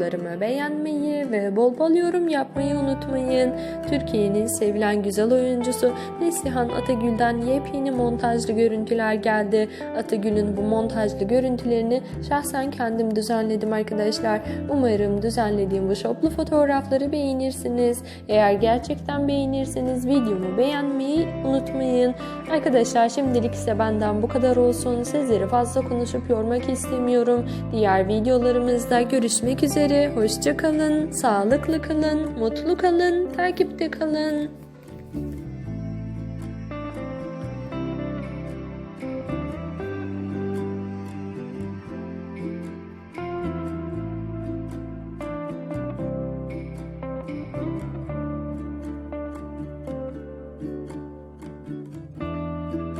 videolarımı beğenmeyi ve bol bol yorum yapmayı unutmayın. Türkiye'nin sevilen güzel oyuncusu Neslihan Atagül'den yepyeni montajlı görüntüler geldi. Atagül'ün bu montajlı görüntülerini şahsen kendim düzenledim arkadaşlar. Umarım düzenlediğim bu şoplu fotoğrafları beğenirsiniz. Eğer gerçekten beğenirseniz videomu beğenmeyi unutmayın. Arkadaşlar şimdilik ise benden bu kadar olsun. Sizleri fazla konuşup yormak istemiyorum. Diğer videolarımızda görüşmek üzere. Hoşça kalın, sağlıklı kalın, mutlu kalın, takipte kalın.